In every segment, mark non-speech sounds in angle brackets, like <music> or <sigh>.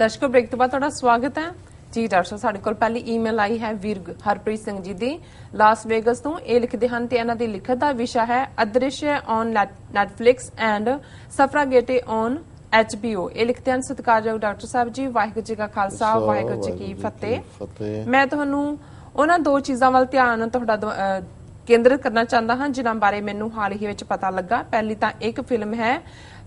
ਦਰਸ਼ਕੋ break ਤੋਂ ਬਾਅਦ ਤੁਹਾਡਾ ਸਵਾਗਤ ਹੈ। ਜੀ ਡਾਕਟਰ ਸਾਹਿਬ ਸਾਡੇ ਕੋਲ ਪਹਿਲੀ ਈਮੇਲ ਆਈ ਹੈ ਵੀਰ ਹਰਪ੍ਰੀਤ ਸਿੰਘ ਜੀ ਦੀ। ਲਾਸ ਵੇਗਸ ਤੋਂ ਇਹ ਲਿਖਦੇ ਹਨ ਤੇ ਇਹਨਾਂ ਦੀ ਲਿਖਤ ਦਾ ਵਿਸ਼ਾ ਹੈ ਅਦ੍ਰਿਸ਼ਯ on Netflix and suffragette on HBO ਇਹ ਲਿਖਦੇ ਹਨ ਸਤਿਕਾਰਯੋਗ ਡਾਕਟਰ ਸਾਹਿਬ ਜੀ ਵਾਹਿਗੁਰੂ ਜੀ ਕਾ ਖਾਲਸਾ ਵਾਹਿਗੁਰੂ ਜੀ ਕੀ ਫਤਿਹ। ਮੈਂ ਤੁਹਾਨੂੰ ਉਹਨਾਂ ਦੋ ਚੀਜ਼ਾਂ ਵੱਲ ਧਿਆਨ ਤੁਹਾਡਾ ਕੇਂਦਰਿਤ ਕਰਨਾ ਚਾਹੁੰਦਾ ਹਾਂ ਜਿਨ੍ਹਾਂ ਬਾਰੇ ਮੈਨੂੰ ਹਾਲ ਹੀ ਵਿੱਚ ਪਤਾ ਲੱਗਾ। ਪਹਿਲੀ ਤਾਂ ਇੱਕ ਫਿਲਮ ਹੈ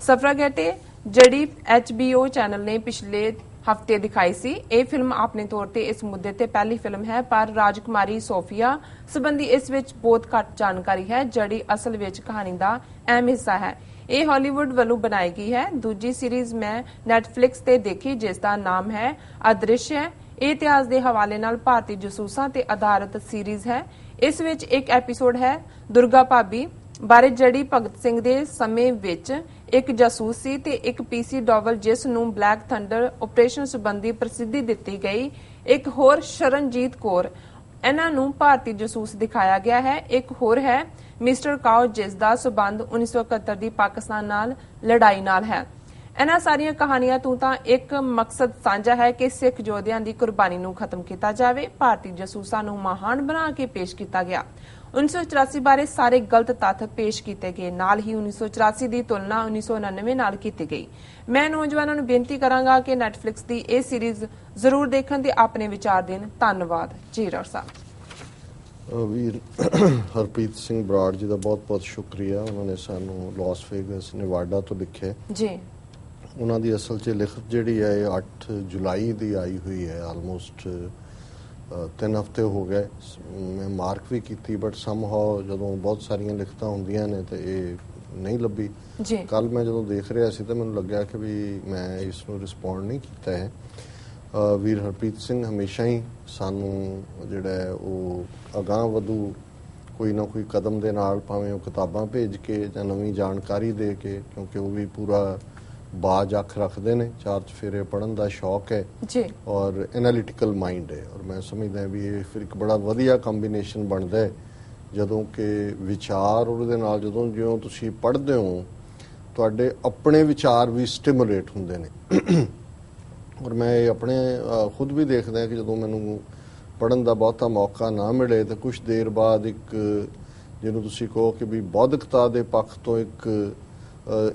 ਸਫਰਾਗੇਟੇ ਜਿਹੜੀ HBO ਚੈਨਲ ਨੇ ਪਿਛਲੇ ਹਫ਼ਤੇ ਦਿਖਾਈ ਸੀ, ਇਹ ਫਿਲਮ ਆਪਣੇ ਤੌਰ ਤੇ ਇਸ ਮੁੱਦੇ ਤੇ ਪਹਿਲੀ ਫਿਲਮ ਹੈ, ਪਰ ਰਾਜਕੁਮਾਰੀ ਸੋਫੀਆ ਸੰਬੰਧੀ ਇਸ ਵਿੱਚ ਬਹੁਤ ਘੱਟ ਜਾਣਕਾਰੀ ਹੈ, ਜਿਹੜੀ ਅਸਲ ਵਿੱਚ ਕਹਾਣੀ ਦਾ ਅਹਿਮ ਹਿੱਸਾ ਹੈ। ਇਹ ਹਾਲੀਵੁੱਡ ਵੱਲੋਂ ਬਣਾਈ ਗਈ ਹੈ। ਦੂਜੀ ਸੀਰੀਜ਼ ਮੈਂ ਨੈਟਫਲਿਕਸ ਤੇ ਦੇਖੀ, ਜਿਸ ਦਾ ਨਾਮ ਹੈ ਅਦ੍ਰਿਸ਼ਯ ਇਹ ਇਤਿਹਾਸ ਦੇ ਹਵਾਲੇ ਨਾਲ ਭਾਰਤੀ ਜਸੂਸਾਂ ਤੇ ਆਧਾਰਿਤ ਸੀਰੀਜ਼ ਹੈ। ਇਸ ਵਿੱਚ ਇੱਕ ਐਪੀਸੋਡ ਹੈ ਦੁਰਗਾ ਭਾਬੀ, ਬਾਰੇ ਜੜੀ ਭਗਤ ਸਿੰਘ ਦੇ ਸਮੇਂ ਵਿੱਚ ਇੱਕ ਜਾਸੂਸ ਸੀ ਤੇ ਇੱਕ ਪੀਸੀ ਡੋਵਲ ਜਿਸ ਨੂੰ ਬਲੈਕ ਥੰਡਰ ਆਪਰੇਸ਼ਨ ਸੰਬੰਧੀ ਪ੍ਰਸਿੱਧੀ ਦਿੱਤੀ ਗਈ। ਇੱਕ ਹੋਰ ਸ਼ਰਨਜੀਤ ਕੌਰ। ਇਹਨਾਂ ਨੂੰ ਭਾਰਤੀ ਜਾਸੂਸ ਦਿਖਾਇਆ ਗਿਆ ਹੈ। ਇੱਕ ਹੋਰ ਹੈ, ਮਿਸਟਰ ਕਾਓ ਜਿਸ ਦਾ ਸਬੰਧ 1971 ਦੀ ਪਾਕਿਸਤਾਨ ਨਾਲ ਲੜਾਈ ਨਾਲ ਹੈ। ਇਹਨਾਂ ਸਾਰੀਆਂ ਕਹਾਣੀਆਂ ਤੋਂ ਤਾਂ ਇੱਕ ਮਕਸਦ ਸਾਂਝਾ ਹੈ ਕਿ ਸਿੱਖ ਯੋਧਿਆਂ ਦੀ ਕੁਰਬਾਨੀ ਨੂੰ ਖਤਮ ਕੀਤਾ ਜਾਵੇ। ਭਾਰਤੀ ਜਾਸੂਸਾਂ ਨੂੰ ਮਹਾਨ ਬਣਾ ਕੇ ਪੇਸ਼ ਕੀਤਾ ਗਿਆ। 1984 ਬਾਰੇ ਸਾਰੇ ਗਲਤ ਤੱਥ ਪੇਸ਼ ਕੀਤੇ ਗਏ। ਨਾਲ ਹੀ 1984 ਦੀ ਤੁਲਨਾ 1999 ਨਾਲ ਕੀਤੀ ਗਈ। ਮੈਂ ਨੌਜਵਾਨਾਂ ਨੂੰ ਬੇਨਤੀ ਕਰਾਂਗਾ ਕਿ ਨੈਟਫਲਿਕਸ ਦੀ ਇਹ ਸੀਰੀਜ਼ ਜ਼ਰੂਰ ਦੇਖਣ ਤੇ ਆਪਣੇ ਵਿਚਾਰ ਦੇਣ। ਧੰਨਵਾਦ। ਜੀ ਰੌਰ ਸਾਹਿਬ। ਵੀਰ <coughs> ਹਰਪ੍ਰੀਤ ਸਿੰਘ ਬਰਾੜ ਜੀ ਦਾ ਬਹੁਤ-ਬਹੁਤ ਸ਼ੁਕਰੀਆ। ਉਹਨਾਂ ਨੇ ਸਾਨੂੰ ਲਾਸ ਵੇਗਸ ਨੇਵਾਡਾ ਤੋਂ ਲਿਖਿਆ ਜੀ। ਉਹਨਾਂ ਦੀ ਅਸਲ 'ਚ ਲਿਖਤ ਜਿਹੜੀ ਹੈ ਇਹ 8 ਜੁਲਾਈ ਦੀ ਆਈ ਹੋਈ ਹੈ ਆਲਮੋਸਟ ਤਿੰਨ ਹਫ਼ਤੇ ਹੋ ਗਏ। ਮੈਂ ਮਾਰਕ ਵੀ ਕੀਤੀ ਬਟ ਸਮਹਾਉ ਜਦੋਂ ਬਹੁਤ ਸਾਰੀਆਂ ਲਿਖਤਾਂ ਹੁੰਦੀਆਂ ਨੇ ਤੇ ਇਹ ਨਹੀਂ ਲੱਭੀ। ਜੀ। ਕੱਲ ਮੈਂ ਜਦੋਂ ਦੇਖ ਰਿਹਾ ਸੀ ਤਾਂ ਮੈਨੂੰ ਲੱਗਿਆ ਕਿ ਵੀ ਮੈਂ ਇਸ ਨੂੰ ਰਿਸਪੌਂਡ ਨਹੀਂ ਕੀਤਾ ਹੈ। ਵੀਰ ਹਰਪ੍ਰੀਤ ਸਿੰਘ ਹਮੇਸ਼ਾ ਹੀ ਸਾਨੂੰ ਜਿਹੜਾ ਹੈ ਉਹ ਅਗਾਹ ਵਧੂ ਕੋਈ ਨਾ ਕੋਈ ਕਦਮ ਦੇ ਨਾਲ ਭਾਵੇਂ ਉਹ ਕਿਤਾਬਾਂ ਭੇਜ ਕੇ ਜਾਂ ਨਵੀਂ ਜਾਣਕਾਰੀ ਦੇ ਕੇ ਕਿਉਂਕਿ ਉਹ ਵੀ ਪੂਰਾ ਬਾਜ ਅੱਖ ਰੱਖਦੇ ਨੇ ਚਾਰ ਚਫੇਰੇ ਪੜਨ ਦਾ ਸ਼ੌਕ ਹੈ ਜੀ। ਔਰ ਐਨਾਲਿਟੀਕਲ ਮਾਈਂਡ ਹੈ। ਔਰ ਮੈਂ ਸਮਝਦਾ ਵੀ ਇਹ ਫਿਰ ਇੱਕ ਬੜਾ ਵਧੀਆ ਕੰਬੀਨੇਸ਼ਨ ਬਣਦਾ ਹੈ। ਜਦੋਂ ਕਿ ਵਿਚਾਰ ਉਹਦੇ ਨਾਲ ਜਦੋਂ ਜਿਉਂ ਤੁਸੀਂ ਪੜ੍ਹਦੇ ਹੋ ਤੁਹਾਡੇ ਆਪਣੇ ਵਿਚਾਰ ਵੀ ਸਟਿਮੂਲੇਟ ਹੁੰਦੇ ਨੇ। ਔਰ ਮੈਂ ਇਹ ਆਪਣੇ ਖੁਦ ਵੀ ਦੇਖਦਾ ਕਿ ਜਦੋਂ ਮੈਨੂੰ ਪੜਨ ਦਾ ਬਹੁਤਾ ਮੌਕਾ ਨਾ ਮਿਲੇ ਤਾਂ ਕੁਝ ਦੇਰ ਬਾਅਦ ਇੱਕ ਜਿਹਨੂੰ ਤੁਸੀਂ ਕਹੋ ਕਿ ਵੀ ਬੌਧਿਕਤਾ ਦੇ ਪੱਖ ਤੋਂ ਇੱਕ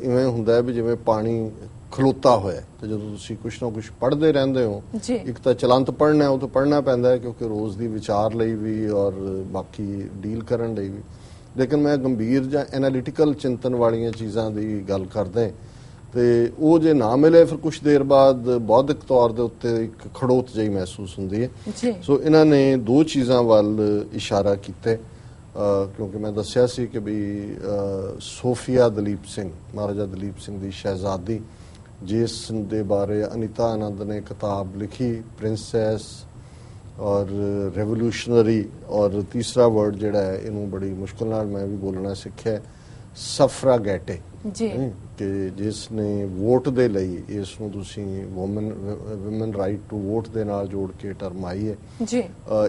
ਇਵੇਂ ਹੁੰਦਾ ਹੈ ਵੀ ਜਿਵੇਂ ਪਾਣੀ ਖਲੋਤਾ ਹੋਇਆ। ਤੇ ਜਦੋਂ ਤੁਸੀਂ ਕੁਝ ਨਾ ਕੁਝ ਪੜ੍ਹਦੇ ਰਹਿੰਦੇ ਹੋ ਇੱਕ ਤਾਂ ਚਲੰਤ ਪੜ੍ਹਨਾ ਹੈ ਉਹ ਤਾਂ ਪੜ੍ਹਨਾ ਪੈਂਦਾ ਹੈ ਕਿਉਂਕਿ ਰੋਜ਼ ਦੀ ਵਿਚਾਰ ਲਈ ਵੀ ਔਰ ਬਾਕੀ ਡੀਲ ਕਰਨ ਲਈ ਵੀ। ਲੇਕਿਨ ਮੈਂ ਗੰਭੀਰ ਜਾਂ ਐਨਾਲਿਟੀਕਲ ਚਿੰਤਨ ਵਾਲੀਆਂ ਚੀਜ਼ਾਂ ਦੀ ਗੱਲ ਕਰਦਾ ਤੇ ਉਹ ਜੇ ਨਾ ਮਿਲੇ ਫਿਰ ਕੁਝ ਦੇਰ ਬਾਅਦ ਬੌਧਿਕ ਤੌਰ ਦੇ ਉੱਤੇ ਇੱਕ ਖੜੋਤ ਜਿਹੀ ਮਹਿਸੂਸ ਹੁੰਦੀ ਹੈ। ਸੋ ਇਹਨਾਂ ਨੇ ਦੋ ਚੀਜ਼ਾਂ ਵੱਲ ਇਸ਼ਾਰਾ ਕੀਤਾ ਕਿਉਂਕਿ ਮੈਂ ਦੱਸਿਆ ਸੀ ਕਿ ਵੀ ਸੋਫੀਆ ਦਲੀਪ ਸਿੰਘ ਮਹਾਰਾਜਾ ਦਲੀਪ ਸਿੰਘ ਦੀ ਸ਼ਹਿਜ਼ਾਦੀ ਜਿਸ ਦੇ ਬਾਰੇ ਅਨੀਤਾ ਆਨੰਦ ਨੇ ਕਿਤਾਬ ਲਿਖੀ ਪ੍ਰਿੰਸੈਸ ਔਰ ਰੈਵੋਲੂਸ਼ਨਰੀ ਔਰ ਤੀਸਰਾ ਵਰਡ ਜਿਹੜਾ ਹੈ ਇਹਨੂੰ ਬੜੀ ਮੁਸ਼ਕਲ ਨਾਲ ਮੈਂ ਵੀ ਬੋਲਣਾ ਸਿੱਖਿਆ ਸਫਰਾਗੈਟੇ ਜੀ। ਕਿ ਜਿਸ ਨੇ ਵੋਟ ਦੇ ਲਈ ਇਸ ਨੂੰ ਤੁਸੀਂ woman woman right to vote ਦੇ ਨਾਲ ਜੋੜ ਕੇ ਟਰਮ ਆਈ ਹੈ। ਜੀ।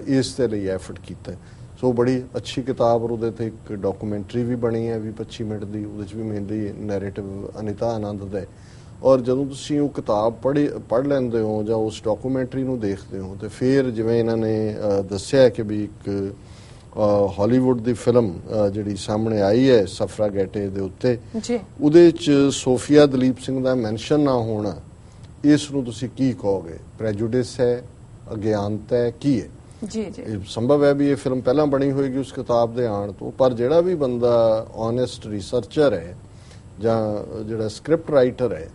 ਇਸ ਦੇ ਲਈ ਐਫਰਟ ਕੀਤਾ ਹੈ। ਸੋ ਬੜੀ ਅੱਛੀ ਕਿਤਾਬ ਔਰ ਉਹਦੇ ਤੇ ਇੱਕ ਡਾਕੂਮੈਂਟਰੀ ਵੀ ਬਣੀ ਹੈ ਵੀ 25 ਮਿੰਟ ਦੀ ਉਹਦੇ ਚ ਵੀ ਮੇਨਲੀ ਨੈਰੇਟਿਵ ਅਨੀਤਾ ਆਨੰਦ ਦਾ ਔਰ ਜਦੋਂ ਤੁਸੀਂ ਉਹ ਕਿਤਾਬ ਪੜ੍ਹ ਪੜ੍ਹ ਲੈਂਦੇ ਹੋ ਜਾਂ ਉਸ ਡਾਕੂਮੈਂਟਰੀ ਨੂੰ ਦੇਖਦੇ ਹੋ ਤੇ ਫਿਰ ਜਿਵੇਂ ਇਹਨਾਂ ਨੇ ਦੱਸਿਆ ਕਿ ਵੀ ਇੱਕ ਹਾਲੀਵੁੱਡ ਦੀ ਫਿਲਮ ਜਿਹੜੀ ਸਾਹਮਣੇ ਆਈ ਹੈ ਸਫਰਾਗੇਟੇ ਦੇ ਉੱਤੇ ਜੀ। ਉਹਦੇ ਚ ਸੋਫੀਆ ਦਲੀਪ ਸਿੰਘ ਦਾ ਮੈਂਸ਼ਨ ਨਾ ਹੋਣਾ ਇਸ ਨੂੰ ਤੁਸੀਂ ਕੀ ਕਹੋਗੇ? ਪ੍ਰੈਜੁਡਿਸ ਹੈ ਅਗਿਆਨਤਾ ਹੈ ਕੀ ਹੈ? ਜੀ ਜੀ। ਇਹ ਸੰਭਵ ਹੈ ਵੀ ਇਹ ਫਿਲਮ ਪਹਿਲਾਂ ਬਣੀ ਹੋਏਗੀ ਉਸ ਕਿਤਾਬ ਦੇ ਆਣ ਤੋਂ ਪਰ ਜਿਹੜਾ ਵੀ ਬੰਦਾ ਓਨੈਸਟ ਰਿਸਰਚਰ ਹੈ ਜਾਂ ਜਿਹੜਾ ਸਕ੍ਰਿਪਟ ਰਾਈਟਰ ਹੈ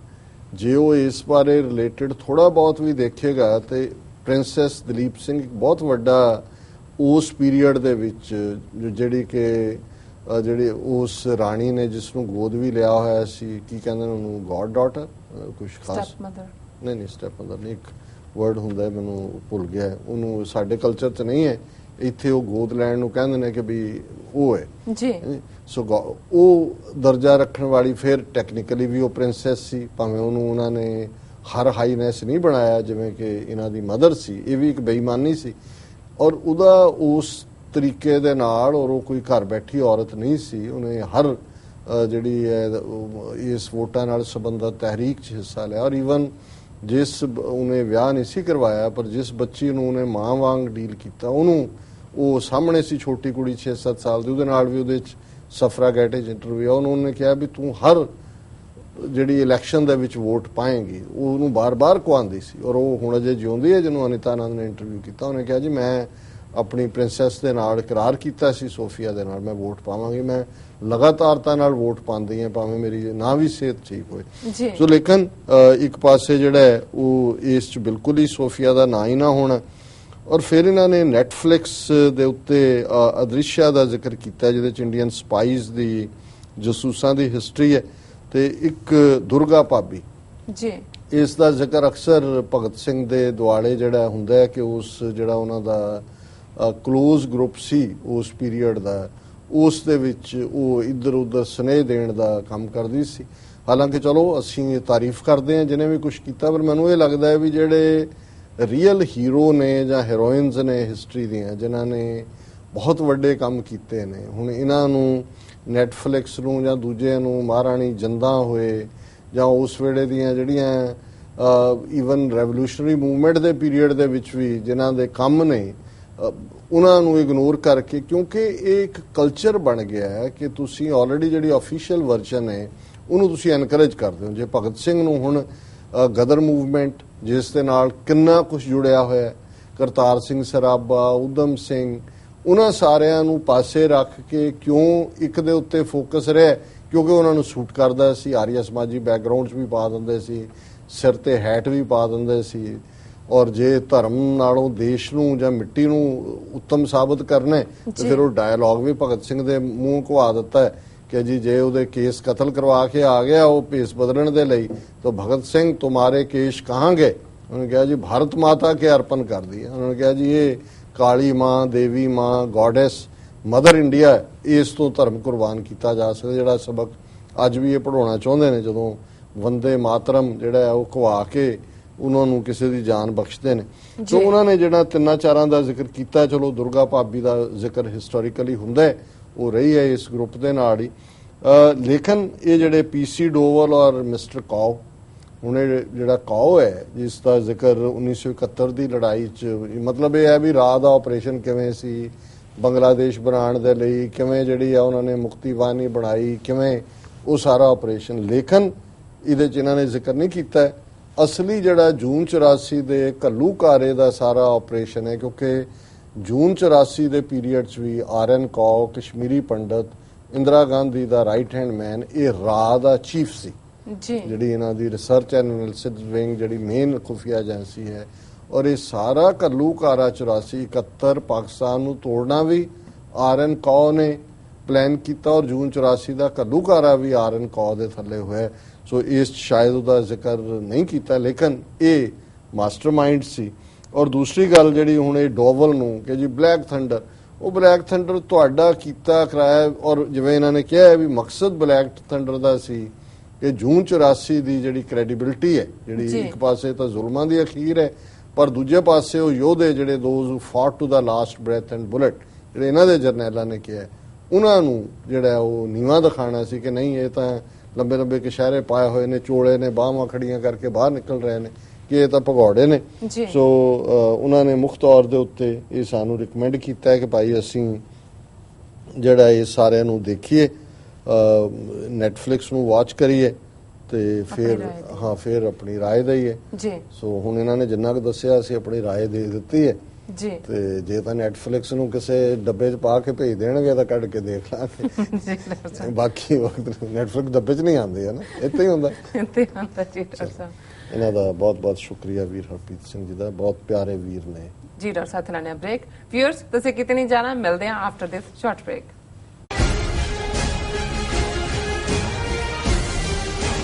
ਜੇ ਉਹ ਇਸ ਬਾਰੇ ਰਿਲੇਟਡ ਥੋੜਾ ਬਹੁਤ ਵੀ ਦੇਖੇਗਾ ਤੇ ਪ੍ਰਿੰਸੈਸ ਦਲੀਪ ਸਿੰਘ ਇੱਕ ਬਹੁਤ ਵੱਡਾ ਉਸ ਪੀਰੀਅਡ ਦੇ ਵਿੱਚ ਜਿਹੜੀ ਕਿ ਜਿਹੜੀ ਉਸ ਰਾਣੀ ਨੇ ਜਿਸ ਨੂੰ ਗੋਦ ਵੀ ਲਿਆ ਹੋਇਆ ਸੀ ਕੀ ਕਹਿੰਦੇ ਨੇ ਉਹਨੂੰ ਗॉड ਡਾਟਰ ਕੁਝ ਖਾਸ? ਸਟੈਪ ਮਦਰ ਨਹੀਂ ਨਹੀਂ ਸਟੈਪ ਮਦਰ ਨਹੀਂ ਵਰਡ ਹੁੰਦਾ ਮੈਨੂੰ ਭੁੱਲ ਗਿਆ। ਉਹਨੂੰ ਸਾਡੇ ਕਲਚਰ 'ਚ ਨਹੀਂ ਹੈ। ਇੱਥੇ ਉਹ ਗੋਦ ਲੈਣ ਨੂੰ ਕਹਿੰਦੇ ਨੇ ਕਿ ਵੀ ਉਹ ਹੈ। ਜੀ। ਸੋ ਉਹ ਦਰਜਾ ਰੱਖਣ ਵਾਲੀ ਫਿਰ ਟੈਕਨੀਕਲੀ ਵੀ ਉਹ ਪ੍ਰਿੰਸੈਸ ਸੀ ਭਾਵੇਂ ਉਹਨੂੰ ਉਹਨਾਂ ਨੇ ਹਰ ਹਾਈਨੈਸ ਨਹੀਂ ਬਣਾਇਆ ਜਿਵੇਂ ਕਿ ਇਹਨਾਂ ਦੀ ਮਦਰ ਸੀ। ਇਹ ਵੀ ਇੱਕ ਬੇਈਮਾਨੀ ਸੀ। ਔਰ ਉਹਦਾ ਉਸ ਤਰੀਕੇ ਦੇ ਨਾਲ ਔਰ ਉਹ ਕੋਈ ਘਰ ਬੈਠੀ ਔਰਤ ਨਹੀਂ ਸੀ। ਉਹਨੇ ਹਰ ਜਿਹੜੀ ਇਸ ਵੋਟਾਂ ਨਾਲ ਸੰਬੰਧਿਤ ਤਹਿਰੀਕ 'ਚ ਹਿੱਸਾ ਲਿਆ। ਔਰ ਈਵਨ ਜਿਸ ਉਹਨੇ ਵਿਆਹ ਨਹੀਂ ਸੀ ਕਰਵਾਇਆ, ਪਰ ਜਿਸ ਬੱਚੀ ਨੂੰ ਉਹਨੇ ਮਾਂ ਵਾਂਗ ਡੀਲ ਕੀਤਾ, ਉਹਨੂੰ ਉਹ ਸਾਹਮਣੇ ਸੀ ਛੋਟੀ ਕੁੜੀ 6-7 ਸਾਲ ਦੀ, ਉਹਦੇ ਨਾਲ ਵੀ ਉਹਦੇ ਚ ਸਫਰਾਗੇਟ ਚ ਇੰਟਰਵਿਊ ਆ, ਉਹਨੂੰ ਉਹਨੇ ਕਿਹਾ ਵੀ ਤੂੰ ਹਰ ਜਿਹੜੀ ਇਲੈਕਸ਼ਨ ਦੇ ਵਿੱਚ ਵੋਟ ਪਾਏਗੀ, ਉਹਨੂੰ ਬਾਰ-ਬਾਰ ਕਵਾਉਂਦੀ ਸੀ ਔਰ ਉਹ ਹੁਣ ਅਜੇ ਜਿਉਂਦੀ ਹੈ, ਜਿਹਨੂੰ ਅਨਿਤਾ ਆਨੰਦ ਨੇ ਇੰਟਰਵਿਊ ਕੀਤਾ, ਉਹਨੇ ਕਿਹਾ ਜੀ ਮੈਂ ਆਪਣੀ ਪ੍ਰਿੰਸੈਸ ਦੇ ਨਾਲ ਇਕਰਾਰ ਕੀਤਾ ਸੀ ਸੋਫੀਆ ਦੇ ਨਾਲ ਮੈਂ ਵੋਟ ਪਾਵਾਂਗੀ। ਮੈਂ ਲਗਾਤਾਰਤਾ ਨਾਲ ਵੋਟ ਪਾਉਂਦੀ ਹਾਂ ਭਾਵੇਂ ਮੇਰੀ ਨਾ ਵੀ ਸਿਹਤ ਠੀਕ ਹੋਏ। ਜੀ। ਸੋ ਲੇਕਿਨ ਇੱਕ ਪਾਸੇ ਜਿਹੜਾ ਉਹ ਇਸ ਚ ਬਿਲਕੁਲ ਹੀ ਸੋਫੀਆ ਦਾ ਨਾਂ ਹੀ ਨਾ ਹੋਣਾ। ਔਰ ਫਿਰ ਇਹਨਾਂ ਨੇ ਨੈਟਫਲਿਕਸ ਦੇ ਉੱਤੇ ਅ, ਅਦ੍ਰਿਸ਼ਿਆ ਦਾ ਜ਼ਿਕਰ ਕੀਤਾ ਜਿਹਦੇ ਚ ਇੰਡੀਅਨ ਸਪਾਈਜ਼ ਦੀ ਜਸੂਸਾਂ ਦੀ ਹਿਸਟਰੀ ਹੈ ਤੇ ਇੱਕ ਦੁਰਗਾ ਭਾਬੀ। ਜੀ। ਇਸ ਦਾ ਜ਼ਿਕਰ ਅਕਸਰ ਭਗਤ ਸਿੰਘ ਦੇ ਦੁਆਲੇ ਜਿਹੜਾ ਹੁੰਦਾ ਹੈ ਕਿ ਉਸ ਜਿਹੜਾ ਉਹਨਾਂ ਦਾ ক্লোਜ਼ ਗਰੁੱਪ ਸੀ ਉਸ ਪੀਰੀਅਡ ਦਾ। ਉਸ ਦੇ ਵਿੱਚ ਉਹ ਇੱਧਰ ਉੱਧਰ ਸਨੇਹ ਦੇਣ ਦਾ ਕੰਮ ਕਰਦੀ ਸੀ। ਹਾਲਾਂਕਿ ਚਲੋ, ਅਸੀਂ ਇਹ ਤਾਰੀਫ ਕਰਦੇ ਹਾਂ, ਜਿਹਨੇ ਵੀ ਕੁਝ ਕੀਤਾ, ਪਰ ਮੈਨੂੰ ਇਹ ਲੱਗਦਾ ਹੈ ਵੀ ਜਿਹੜੇ ਰੀਅਲ ਹੀਰੋ ਨੇ ਜਾਂ ਹੀਰੋਇਨਸ ਨੇ ਹਿਸਟਰੀ ਦੀਆਂ, ਜਿਨ੍ਹਾਂ ਨੇ ਬਹੁਤ ਵੱਡੇ ਕੰਮ ਕੀਤੇ ਨੇ, ਹੁਣ ਇਹਨਾਂ ਨੂੰ ਨੈਟਫਲਿਕਸ ਨੂੰ ਜਾਂ ਦੂਜਿਆਂ ਨੂੰ ਮਹਾਰਾਣੀ ਜੰਦਾ ਹੋਏ, ਜਾਂ ਉਸ ਵੇਲੇ ਦੀਆਂ ਜਿਹੜੀਆਂ ਈਵਨ ਰੈਵੋਲੂਸ਼ਨਰੀ ਮੂਵਮੈਂਟ ਦੇ ਪੀਰੀਅਡ ਦੇ ਵਿੱਚ ਵੀ ਜਿਨ੍ਹਾਂ ਦੇ ਕੰਮ ਨੇ ਉਹਨਾਂ ਨੂੰ ਇਗਨੋਰ ਕਰਕੇ, ਕਿਉਂਕਿ ਇਹ ਇੱਕ ਕਲਚਰ ਬਣ ਗਿਆ ਹੈ ਕਿ ਤੁਸੀਂ ਆਲਰੇਡੀ ਜਿਹੜੀ ਅਫੀਸ਼ੀਅਲ ਵਰਜਨ ਹੈ, ਉਹਨੂੰ ਤੁਸੀਂ ਐਨਕਰੇਜ ਕਰਦੇ ਹੋ। ਜੇ ਭਗਤ ਸਿੰਘ ਨੂੰ ਹੁਣ ਗਦਰ ਮੂਵਮੈਂਟ ਜਿਸ ਦੇ ਨਾਲ ਕਿੰਨਾ ਕੁਝ ਜੁੜਿਆ ਹੋਇਆ ਹੈ, ਕਰਤਾਰ ਸਿੰਘ ਸਰਾਭਾ ਉਦਮ ਸਿੰਘ, ਉਹਨਾਂ ਸਾਰਿਆਂ ਨੂੰ ਪਾਸੇ ਰੱਖ ਕੇ ਕਿਉਂ ਇੱਕ ਦੇ ਉੱਤੇ ਫੋਕਸ ਰਿਹਾ ਕਿਉਂਕਿ ਉਹਨਾਂ ਨੂੰ ਸੂਟ ਕਰਦਾ ਸੀ, ਆਰੀਆ ਸਮਾਜੀ ਬੈਕਗ੍ਰਾਉਂਡ 'ਚ ਵੀ ਪਾ ਦਿੰਦੇ ਸੀ, ਸਿਰ ਤੇ ਹੈਟ ਵੀ ਪਾ ਦਿੰਦੇ ਸੀ। ਔਰ ਜੇ ਧਰਮ ਨਾਲੋਂ ਦੇਸ਼ ਨੂੰ ਜਾਂ ਮਿੱਟੀ ਨੂੰ ਉੱਤਮ ਸਾਬਤ ਕਰਨਾ ਹੈ ਤੇ। ਫਿਰ ਉਹ ਡਾਇਲੌਗ ਵੀ ਭਗਤ ਸਿੰਘ ਦੇ ਮੂੰਹ ਘਵਾ ਦਿੱਤਾ ਹੈ ਕਿ ਜੀ ਜੇ ਉਹਦੇ ਕੇਸ ਕਤਲ ਕਰਵਾ ਕੇ ਆ ਗਿਆ ਉਹ ਭੇਸ ਬਦਲਣ ਦੇ ਲਈ ਤਾਂ ਭਗਤ ਸਿੰਘ ਤੁਹਾਰੇ ਕੇਸ ਕਹਾਂ ਗਏ ਉਹਨੇ ਕਿਹਾ ਜੀ ਭਾਰਤ ਮਾਤਾ ਕੇ ਅਰਪਣ ਕਰਦੀ ਹੈ ਉਹਨੇ ਕਿਹਾ ਜੀ ਇਹ ਕਾਲੀ ਮਾਂ ਦੇਵੀ ਮਾਂ ਗੋਡੈਸ ਮਦਰ ਇੰਡੀਆ ਇਸ ਤੋਂ ਧਰਮ ਕੁਰਬਾਨ ਕੀਤਾ ਜਾ ਸਕਦਾ ਜਿਹੜਾ ਸਬਕ ਅੱਜ ਵੀ ਇਹ ਪੜਾਉਣਾ ਚਾਹੁੰਦੇ ਨੇ ਜਦੋਂ ਵੰਦੇ ਮਾਤਰਮ ਜਿਹੜਾ ਹੈ ਉਹ ਘਵਾ ਕੇ ਉਹਨਾਂ ਨੂੰ ਕਿਸੇ ਦੀ ਜਾਨ ਬਖਸ਼ਦੇ ਨੇ ਸੋ। ਉਹਨਾਂ ਨੇ ਜਿਹੜਾ ਤਿੰਨਾਂ ਚਾਰਾਂ ਦਾ ਜ਼ਿਕਰ ਕੀਤਾ ਚਲੋ ਦੁਰਗਾ ਭਾਬੀ ਦਾ ਜ਼ਿਕਰ ਹਿਸਟੋਰੀਕਲੀ ਹੁੰਦਾ ਹੈ ਉਹ ਰਹੀ ਹੈ ਇਸ ਗਰੁੱਪ ਦੇ ਨਾਲ ਹੀ ਲੇਕਿਨ ਇਹ ਜਿਹੜੇ ਪੀਸੀ ਡੋਵਲ ਔਰ ਮਿਸਟਰ ਕਾਓ ਇਹ ਜਿਹੜਾ ਕਾਓ ਹੈ ਜਿਸ ਦਾ ਜ਼ਿਕਰ 1971 ਦੀ ਲੜਾਈ 'ਚ ਮਤਲਬ ਇਹ ਹੈ ਵੀ ਰਾਹ ਦਾ ਆਪਰੇਸ਼ਨ ਕਿਵੇਂ ਸੀ ਬੰਗਲਾਦੇਸ਼ ਬਣਾਉਣ ਦੇ ਲਈ ਕਿਵੇਂ ਜਿਹੜੀ ਆ ਉਹਨਾਂ ਨੇ ਮੁਕਤੀ ਬਾਣੀ ਬਣਾਈ ਕਿਵੇਂ ਉਹ ਸਾਰਾ ਆਪਰੇਸ਼ਨ ਲੇਕਿਨ ਇਹਦੇ 'ਚ ਇਹਨਾਂ ਨੇ ਜ਼ਿਕਰ ਨਹੀਂ ਕੀਤਾ ਹੈ। ਅਸਲੀ ਜਿਹੜਾ ਜੂਨ 84 ਦੇ ਘੱਲੂਕਾਰੇ ਦਾ ਸਾਰਾ ਆਪਰੇਸ਼ਨ ਹੈ ਕਿਉਂਕਿ ਜੂਨ 84 ਦੇ ਪੀਰੀਅਡ 'ਚ ਵੀ ਆਰ ਐਨ ਕੌ ਕਸ਼ਮੀਰੀ ਪੰਡਤ ਇੰਦਰਾ ਗਾਂਧੀ ਦਾ ਰਾਈਟ ਹੈਂਡ ਮੈਨ ਇਹ ਰਾਹ ਦਾ ਚੀਫ ਸੀ। ਜੀ। ਜਿਹੜੀ ਇਹਨਾਂ ਦੀ ਰਿਸਰਚ ਐਂਡ ਐਨਾਲਿਸਿਸ ਵਿੰਗ ਜਿਹੜੀ ਮੇਨ ਖੁਫੀਆ ਏਜੰਸੀ ਹੈ। ਔਰ ਇਹ ਸਾਰਾ ਘੱਲੂਕਾਰਾ 84 71 ਪਾਕਿਸਤਾਨ ਨੂੰ ਤੋੜਨਾ ਵੀ ਆਰ ਐਨ ਕੌ ਨੇ ਪਲਾਨ ਕੀਤਾ ਔਰ ਜੂਨ 84 ਦਾ ਘੱਲੂਕਾਰਾ ਵੀ ਆਰ ਐਨ ਕੌ ਦੇ ਥੱਲੇ ਹੋਇਆ ਸੋ ਇਸ ਸ਼ਾਇਦ ਉਹਦਾ ਜ਼ਿਕਰ ਨਹੀਂ ਕੀਤਾ ਲੇਕਿਨ ਇਹ ਮਾਸਟਰਮਾਈਂਡ ਸੀ ਔਰ ਦੂਸਰੀ ਗੱਲ ਜਿਹੜੀ ਹੁਣ ਇਹ ਡੋਵਲ ਨੂੰ ਕਿ ਜੀ ਬਲੈਕ ਥੰਡਰ ਉਹ ਬਲੈਕ ਥੰਡਰ ਤੁਹਾਡਾ ਕੀਤਾ ਕਰਾਇਆ ਔਰ ਜਿਵੇਂ ਇਹਨਾਂ ਨੇ ਕਿਹਾ ਵੀ ਮਕਸਦ ਬਲੈਕ ਥੰਡਰ ਦਾ ਸੀ ਕਿ ਜੂਨ 84 ਦੀ ਜਿਹੜੀ ਕ੍ਰੈਡੀਬਿਲਿਟੀ ਹੈ। ਜਿਹੜੀ ਇੱਕ ਪਾਸੇ ਤਾਂ ਜ਼ੁਲਮਾਂ ਦੀ ਅਖੀਰ ਹੈ ਪਰ ਦੂਜੇ ਪਾਸੇ ਉਹ ਯੋਧੇ ਜਿਹੜੇ those who fought to the last breath and bullet ਜਿਹੜੇ ਇਹਨਾਂ ਦੇ ਜਰਨੈਲਾਂ ਨੇ ਕਿਹਾ ਉਹਨਾਂ ਨੂੰ ਜਿਹੜਾ ਉਹ ਨੀਵਾ ਦਿਖਾਣਾ ਸੀ ਕਿ ਨਹੀਂ ਇਹ ਤਾਂ ਲੰਬੇ ਲੰਬੇ ਕਿਸ਼ਾਰੇ ਪਾਏ ਹੋਏ ਨੇ ਚੋੜੇ ਨੇ ਬਾਹਾਂ ਖੜੀਆਂ ਕਰਕੇ ਬਾਹਰ ਨਿਕਲ ਰਹੇ ਨੇ ਕਿ ਇਹ ਤਾਂ ਭਗੌੜੇ ਨੇ। ਸੋ ਉਹਨਾਂ ਨੇ ਮੁੱਖ ਤੌਰ ਦੇ ਉੱਤੇ ਇਹ ਸਾਨੂੰ ਰეკਮੈਂਡ ਕੀਤਾ ਹੈ ਕਿ ਭਾਈ ਅਸੀਂ ਜਿਹੜਾ ਇਹ ਸਾਰਿਆਂ ਨੂੰ ਦੇਖੀਏ ਨੈਟਫਲਿਕਸ ਨੂੰ ਵਾਚ ਕਰੀਏ ਤੇ ਫਿਰ ਹਾਂ ਫਿਰ ਆਪਣੀ رائے ਦਈਏ। ਜੀ। ਸੋ ਹੁਣ ਇਹਨਾਂ ਨੇ ਜਿੰਨਾ ਕੁ ਦੱਸਿਆ ਅਸੀਂ ਆਪਣੀ رائے ਦੇ ਦਿੱਤੀ ਹੈ। ਜੀ। ਤੇ ਜੇ ਤਾਂ ਨੈਟਫਲਿਕਸ ਨੂੰ ਕਿਸੇ ਡੱਬੇ 'ਚ ਪਾ ਕੇ ਭੇਜ ਦੇਣਗੇ ਤਾਂ ਕੱਢ ਕੇ ਦੇਖ ਲਾਂਗੇ। <laughs> ਬਾਕੀ ਵਕਤ ਨੈਟਫਲਿਕਸ ਡੱਬੇ 'ਚ ਨਹੀਂ ਆਉਂਦੇ ਹਨ ਇੱਥੇ ਹੀ ਹੁੰਦਾ। <laughs> ਤੇ ਆਂਦਾ ਜੀ ਡਾਕਟਰ ਸਾਹਿਬ। ਇਹਨਾਂ ਦਾ ਬਹੁਤ ਬਹੁਤ ਸ਼ੁਕਰੀਆ ਵੀਰ ਹਰਪ੍ਰੀਤ ਸਿੰਘ ਜੀ ਦਾ ਬਹੁਤ ਪਿਆਰੇ ਵੀਰ ਨੇ। ਜੀ ਡਾਕਟਰ ਸਾਹਿਬ ਲੈਣੇ ਬ੍ਰੇਕ ਵਿਊਅਰਸ ਤੁਸੀਂ ਕਿਤੇ ਨਹੀਂ ਜਾਣਾ ਮਿਲਦੇ ਹਾਂ ਆਫਟਰ ਦਿਸ ਸ਼ਾਰਟ ਬ੍ਰੇਕ